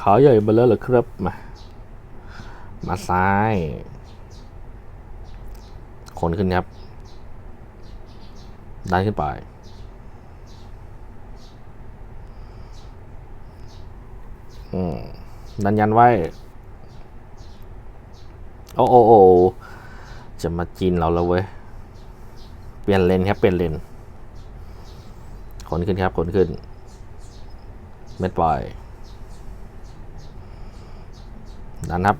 ขาใหญ่มาแล้วเหรอครับมา มาซ้ายคนขึ้นครับ ดันขึ้นไปอืมดันยันไว้ โอ้โอ้โอจะมาจีนเราแล้วเว้ย เปลี่ยนเลนครับ เปลี่ยนเลนขนขึ้นครับ ขนขึ้น เม็ดปล่อย ดันครับ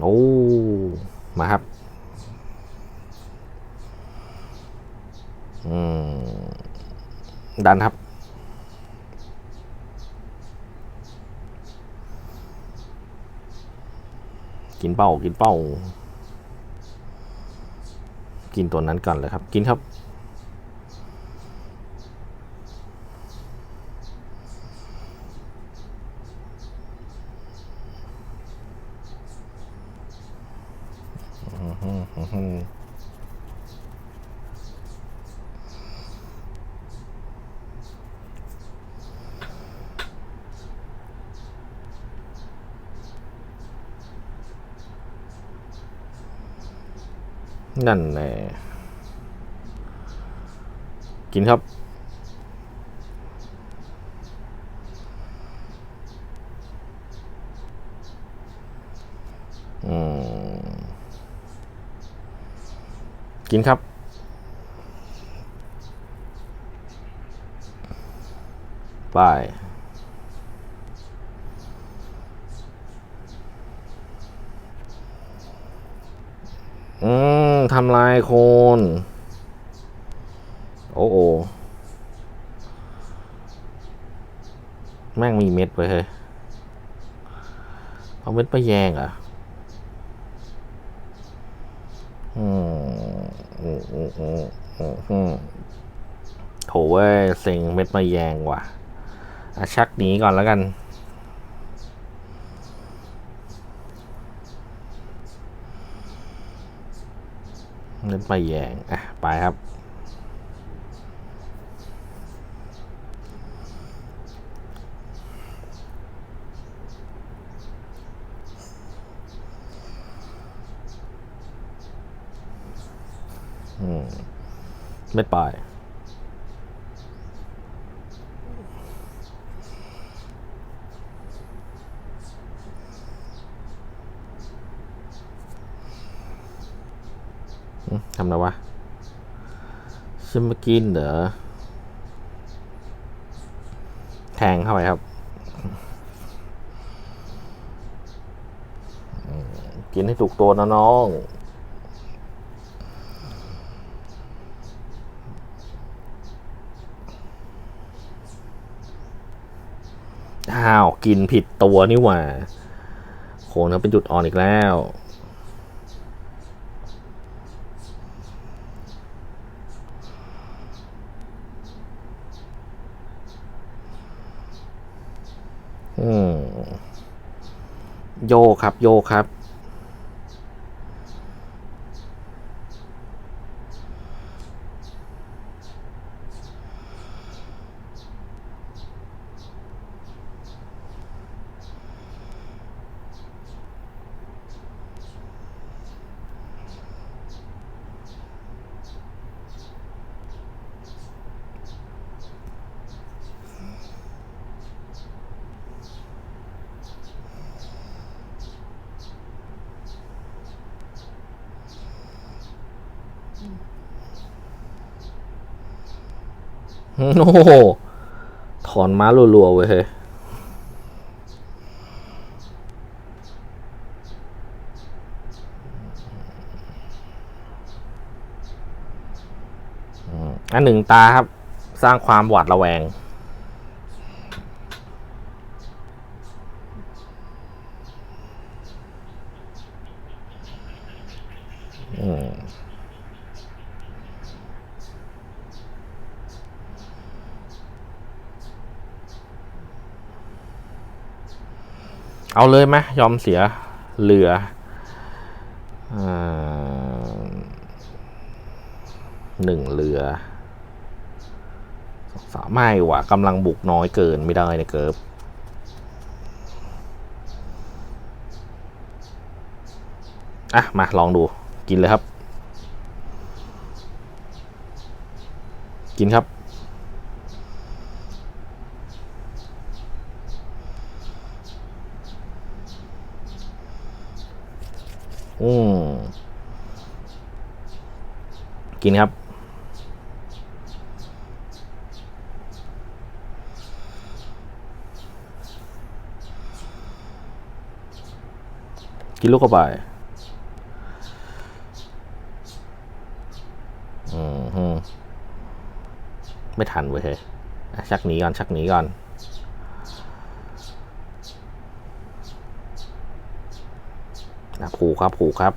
โอ้ มาครับ อืม ดันครับ กินเป้า กินเป้า กินตัวนั้นก่อนเลยครับ กินครับ นั่นแน่กินครับอืมกินครับไป อืมทำลายโคน โอ้โอแม่งมีเม็ดไว้เฮ้ยเอาเม็ดไปแยงอะอืมอืมอืมอืมอืมโถเว้ยเซ็งเม็ดมาแยงว่ะ อะชักหนีก่อนแล้วกัน เล่นไปแยงอะไปครับ อืมเม็ดปลาย อืมทำอะวะฉันมากินเหรอแทงเข้าไปครับ กินให้ถูกตัวนะน้องอ้าว กินผิดตัวนี่หว่าโคนเขาเป็นจุดอ่อนอีกแล้ว โยครับโยครับ โอ้โห ถอนม้ารัวๆเว้ยอันหนึ่งตาครับ สร้างความหวาดระแวง เอาเลยไหมยอมเสียเรือหนึ่งเรือสามไม่ว่ะกำลังบุกน้อยเกินไม่ได้นะเกิบอะ มาลองดูกินเลยครับ กินครับ กินครับ กินลูกเข้าไปอืมไม่ทันเว้ยเฮ้ยชักหนีก่อน ชักหนีก่อนอะผูกครับผูกครับ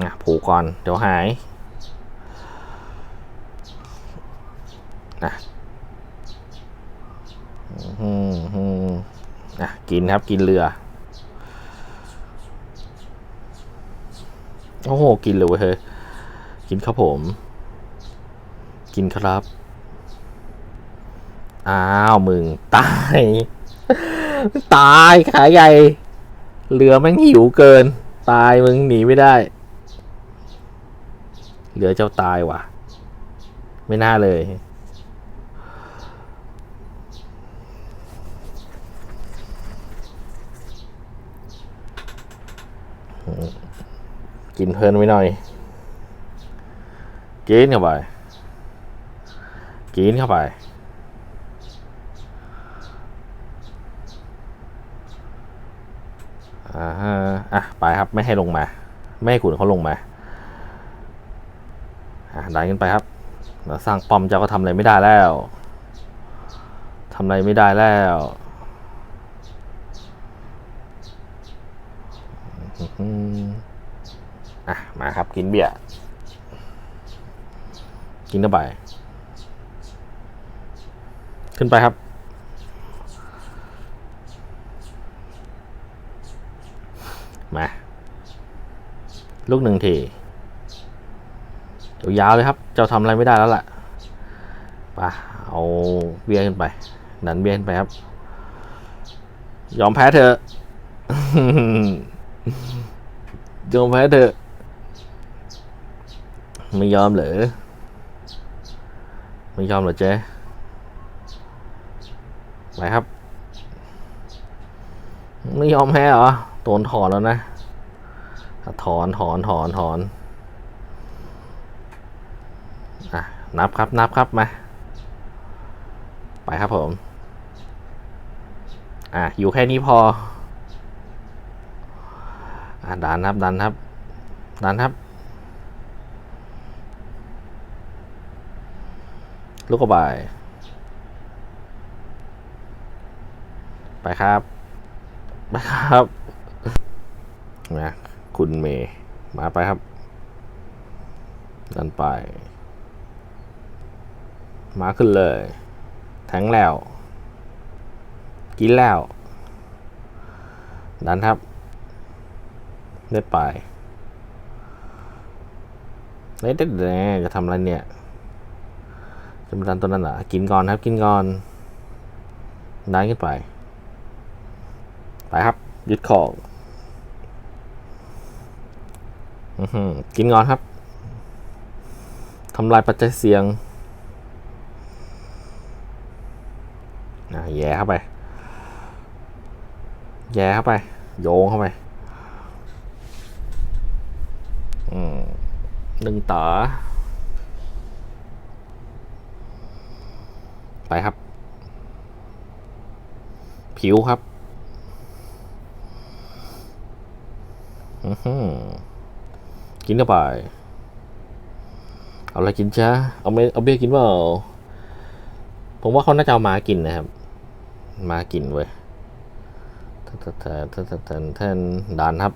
อะผูกก่อน เดี๋ยวหายนะอะกินครับกินเรือ โอ้โห กินเลยเว้ยเฮ้ยกินครับผม กินครับ อ้าว มึง ตาย ตาย ขาใหญ่ เรือแม่งหิวเกิน ตายมึงหนีไม่ได้ เหลือเจ้าตายว่ะ ไม่น่าเลย กินเพลินไว้หน่อย กินเข้าไป กินเข้าไปอ่าฮะอะ ไปครับ ไม่ให้ลงมา ไม่ให้ขุนเขาลงมา ดันขึ้นไปครับเราสร้างป้อมเจ้าก็ทำอะไรไม่ได้แล้วทำอะไรไม่ได้แล้วอะมาครับกินเบียร์กินเข้าไป ขึ้นไปครับ มา ลูกหนึ่งที ยาวเลยครับ เจ้าทำอะไรไม่ได้แล้วล่ะไปะเอาเบียขึ้นไป ดันเบียขึ้นไปครับ ยอมแพ้เถอยอมแพ้เถอไม่ยอมเหรอ ไม่ยอมเหรอเจ๊ไปครับ ไม่ยอมแพ้เหรอโดนถอนแล้วนะ ถอนถอนถอนถอน อะ นับครับนับครับมา ไปครับผม อะ อยู่แค่นี้พอ อะดันครับดันครับดันครับลูกกระบาย ไปครับ ไปครับนะคุณเมย์มาไปครับ ดันไป มาขึ้นเลย แทงแล้ว กินแล้ว ดันครับเล็ดไปเล็ดเด็ดแน่จะทำอะไรเนี่ยจะมาดันตัวนั้นเหรอกินก่อนครับ กินก่อน ดันขึ้นไป ไปครับ ยึดของอื้อกินก่อนครับทำลายปัจจัยเสียง อะ แย่เข้าไป แย่เข้าไป โยงเข้าไปอืมหนึ่งต่อ ไปครับ ผิวครับอือหือกินเข้าไป เอาอะไรกินจ้าเอาเมเอาเบียกินเปล่าผมว่าเขาน่าจะเอามากินนะครับ มากินเว้ยแทนแทนแทนแทนแทนด่านครับ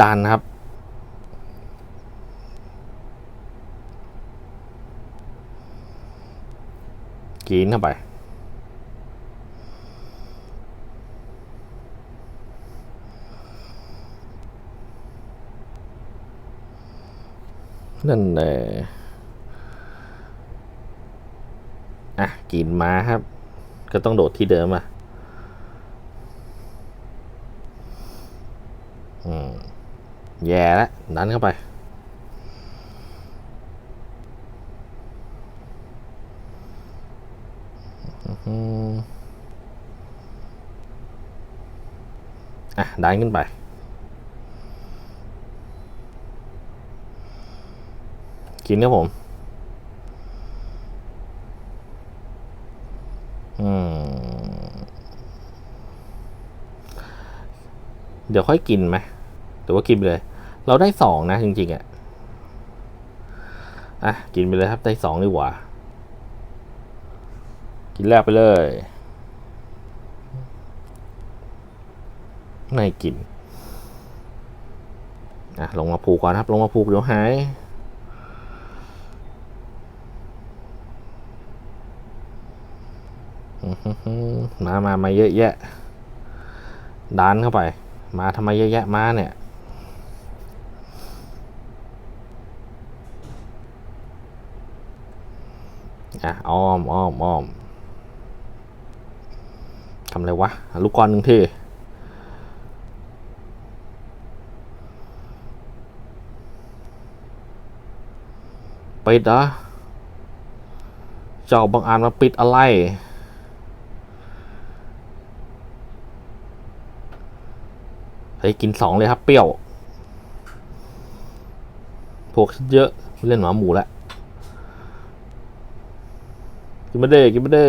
ดันครับ กินเข้าไป นั่นแหละอะกินมาครับ ก็ต้องโดดที่เดิมอะอืมแย่แล้วดันเข้าไปอืมอะดันขึ้นไป กินครับผม อืม เดี๋ยวค่อยกินไหมหรือว่ากินไปเลย เราได้สองนะจริงๆอะ่ะ อะ กินไปเลยครับ ได้สองดีกว่า กินแรกไปเลย ไม่กิน อะ ลงมาผูกก่อนครับ ลงมาผูกเดี๋ยวหาย อื้อหือหือ มามามาเยอะแยะดันเข้าไป มาทำไมเยอะแยะมาเนี่ย อะอ้อมอ้อมอ้อมทำอะไรวะ ลูกกรหนึ่งทีปิดเหรอเจ้าบางอ่านมาปิดอะไร เฮ้ยกินสองเลยครับเปรี้ยวพวกเยอะเล่นหมาหมูแล้วกินไมาเด้กินไมาเด้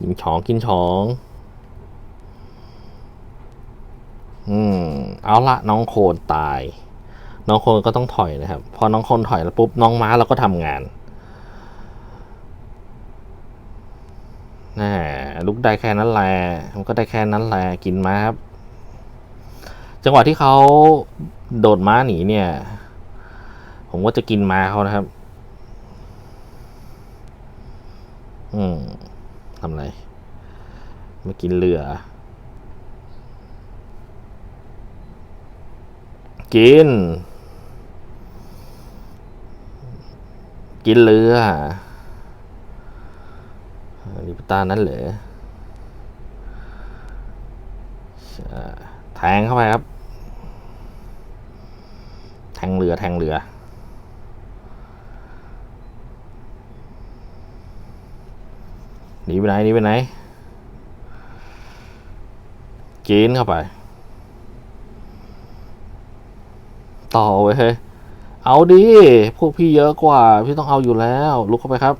กินช้องกินช้องอืมเอาละน้องโคนตาย น้องโคนก็ต้องถอยนะครับ พอน้องโคนถอยแล้วปุ๊บน้องม้าเราก็ทำงานแหม ลุกได้แค่นั้นแหละมันก็ได้แค่นั้นแหละกินมาครับ จังหวะที่เขาโดดม้าหนีเนี่ย ผมก็จะกินม้าเขานะครับ อืมทำไรไม่กินเรือ กิน กินเรือลิปตานั้นเหรอใช่ แทงเข้าไปครับ แทงเรือแทงเรือ หนีไปไหนหนีไปไหนกินเข้าไป ต่อไว้เฮ้ยเอาดิ พวกพี่เยอะกว่า พี่ต้องเอาอยู่แล้ว ลุกเข้าไปครับ